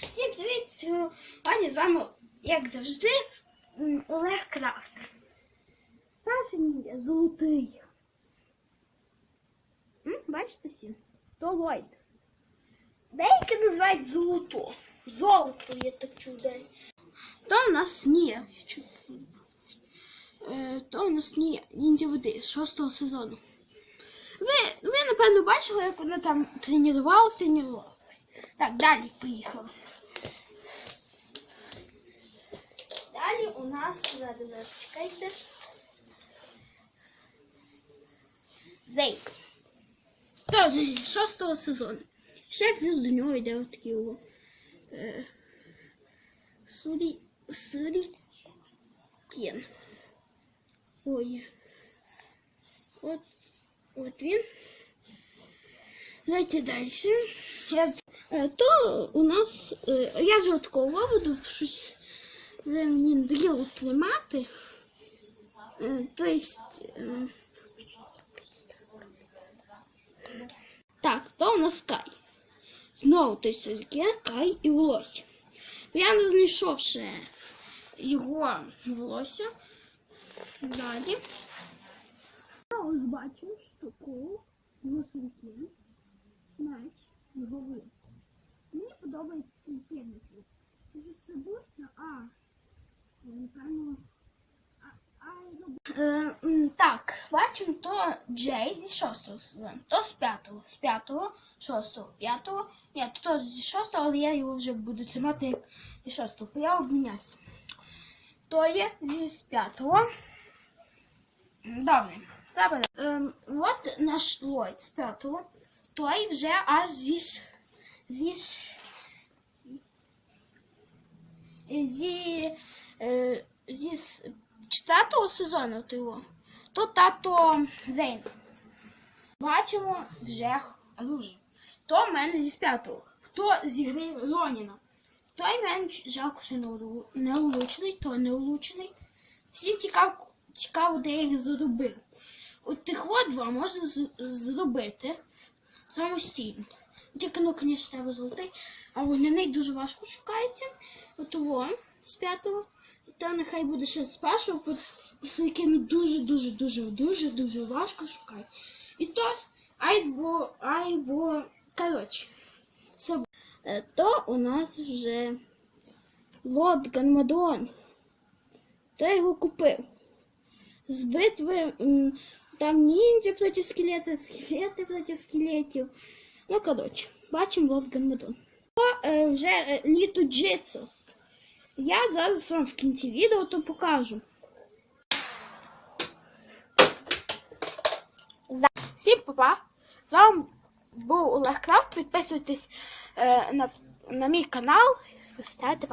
Всім привіт! Сьогодні з вами, як завжди, Олег Крафт. Перший ніндзя золотий. Бачите всі? То Ллойд. Деякі називають золото. Золото є так чудей. То у нас ні. Я Е, То у нас ні ніндзя води шостого сезону. Ви, ви напевно бачили, як вона там тренувалася, тренувалася. Так, далі поїхали. Далі у нас зараз, чекайте. Зейк. То з шостого сезону. Ще плюс до нього йде отакий о. Е, Сурі. Сурі. Кен. Ой. От, от він. Давайте далі. Я, е, то у нас. е, Я вже такого виводу, щось мені надоело тримати. Е, То есть. Так, то у нас Кай. Знову той є Кай і волосся. Я не знайшов ще його волосся. Далі. Я ось бачу штуку носовики. Меч його волосся. Мені подобається світильники. Вже шибуся, а напевно. Е, так, бачимо, то Джей зі шостого сезону, то з п'ятого, з п'ятого, шостого, п'ятого. Ні, то, то зі шостого, але я його вже буду тримати як зі шостого, я обмінявся. То є зі п'ятого. Добре, Добре. Ем, от наш Ллойд з п'ятого. Той вже аж зі зі зі, е, зі четвертого сезону того, то тато Зейн. Бачимо вже оружие. То в мене зі п'ятого. Хто зі гри Роніна? Той мене жалко, що не улу- не той не улучшений. Всім цікаво, цікаво, де їх зробив. От тих два можна зробити самостійно. Тільки, ну, звісно, треба золотий, а вогняний дуже важко шукається. От того з п'ятого. То нехай буде ще з першого, по- просто ну дуже, дуже, дуже, дуже, важко шукати. І то айбо, айбо, коротше. Е, То у нас вже Лот Ганмадон. То я його купив. З битви там ніндзя проти скелета, скелети проти скелетів. Ну, коротше, бачимо Лот Ганмадон. То е, вже е, літо джитсу. Я зараз вам в кінці відео то покажу. Всім папа! З вами був Олег Крафт. Підписуйтесь е, на, на мій канал. Ставте